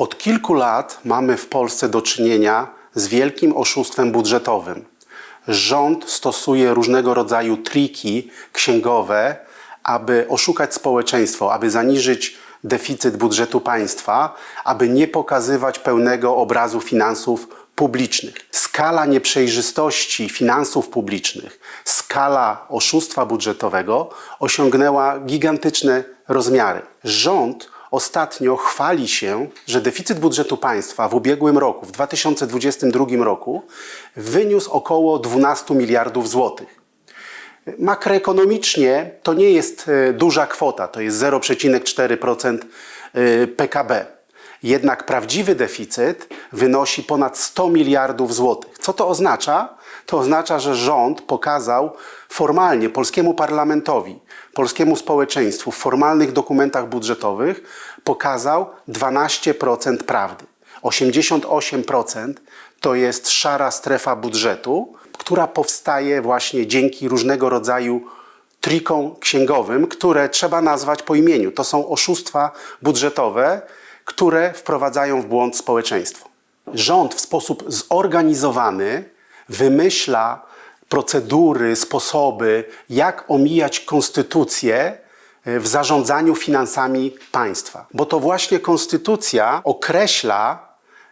Od kilku lat mamy w Polsce do czynienia z wielkim oszustwem budżetowym. Rząd stosuje różnego rodzaju triki księgowe, aby oszukać społeczeństwo, aby zaniżyć deficyt budżetu państwa, aby nie pokazywać pełnego obrazu finansów publicznych. Skala nieprzejrzystości finansów publicznych, skala oszustwa budżetowego osiągnęła gigantyczne rozmiary. Rząd ostatnio chwali się, że deficyt budżetu państwa w ubiegłym roku, w 2022 roku, wyniósł około 12 miliardów złotych. Makroekonomicznie to nie jest e, duża kwota, to jest 0,4% e, PKB. Jednak prawdziwy deficyt wynosi ponad 100 miliardów złotych. Co to oznacza? To oznacza, że rząd pokazał formalnie polskiemu parlamentowi, polskiemu społeczeństwu w formalnych dokumentach budżetowych pokazał 12% prawdy. 88% to jest szara strefa budżetu, która powstaje właśnie dzięki różnego rodzaju trikom księgowym, które trzeba nazwać po imieniu. To są oszustwa budżetowe, które wprowadzają w błąd społeczeństwo. Rząd w sposób zorganizowany wymyśla procedury, sposoby, jak omijać konstytucję w zarządzaniu finansami państwa. Bo to właśnie konstytucja określa,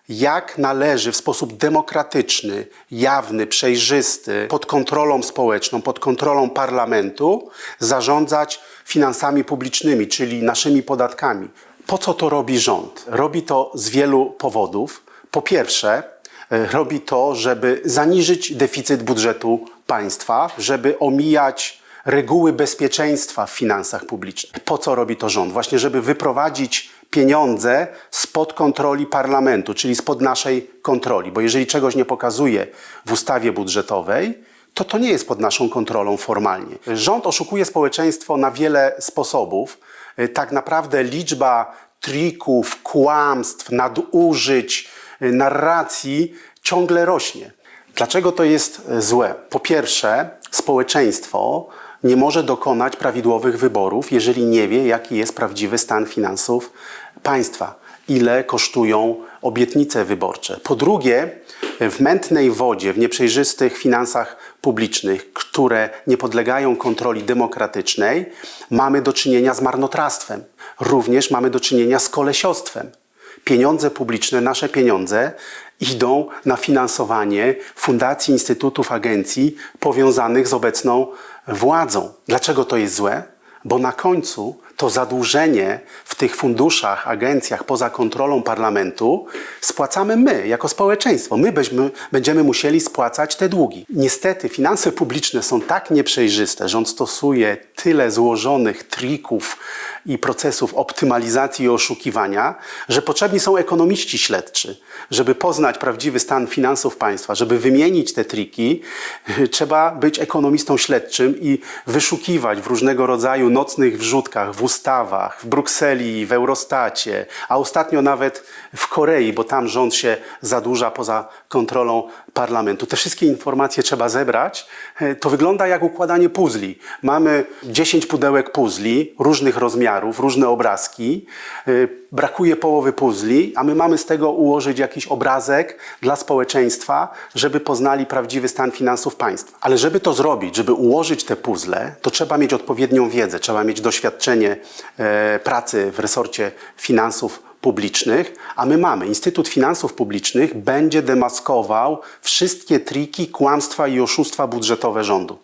jak należy w sposób demokratyczny, jawny, przejrzysty, pod kontrolą społeczną, pod kontrolą parlamentu zarządzać finansami publicznymi, czyli naszymi podatkami. Po co to robi rząd? Robi to z wielu powodów. Po pierwsze, e, robi to, żeby zaniżyć deficyt budżetu państwa, żeby omijać reguły bezpieczeństwa w finansach publicznych. Po co robi to rząd? Właśnie, żeby wyprowadzić pieniądze spod kontroli parlamentu, czyli spod naszej kontroli. Bo jeżeli czegoś nie pokazuje w ustawie budżetowej, to to nie jest pod naszą kontrolą formalnie. Rząd oszukuje społeczeństwo na wiele sposobów. Y, Tak naprawdę liczba trików, kłamstw, nadużyć, y, narracji ciągle rośnie. Dlaczego to jest y, złe? Po pierwsze, społeczeństwo nie może dokonać prawidłowych wyborów, jeżeli nie wie, jaki jest prawdziwy stan finansów państwa, ile kosztują obietnice wyborcze. Po drugie, w mętnej wodzie, w nieprzejrzystych finansach publicznych, które nie podlegają kontroli demokratycznej, mamy do czynienia z marnotrawstwem. Również mamy do czynienia z kolesiostwem. Pieniądze publiczne, nasze pieniądze idą na finansowanie fundacji, instytutów, agencji powiązanych z obecną władzą. Dlaczego to jest złe? Bo na końcu to zadłużenie w tych funduszach, agencjach poza kontrolą parlamentu spłacamy my, jako społeczeństwo. My będziemy, będziemy musieli spłacać te długi. Niestety finanse publiczne są tak nieprzejrzyste, rząd stosuje tyle złożonych trików i procesów optymalizacji i oszukiwania, że potrzebni są ekonomiści śledczy. Żeby poznać prawdziwy stan finansów państwa, żeby wymienić te triki, trzeba być ekonomistą śledczym i wyszukiwać w różnego rodzaju nocnych wrzutkach, w ustawach, w Brukseli, w Eurostacie, a ostatnio nawet w Korei, bo tam rząd się zadłuża poza kontrolą parlamentu. Te wszystkie informacje trzeba zebrać. To wygląda jak układanie puzli. Mamy 10 pudełek puzli różnych rozmiarów, różne obrazki. Brakuje połowy puzli, a my mamy z tego ułożyć jakiś obrazek dla społeczeństwa, żeby poznali prawdziwy stan finansów państwa. Ale żeby to zrobić, żeby ułożyć te puzzle, to trzeba mieć odpowiednią wiedzę, trzeba mieć doświadczenie e, pracy w resorcie finansów publicznych, a my mamy. Instytut Finansów Publicznych będzie demaskował wszystkie triki, kłamstwa i oszustwa budżetowe rządu.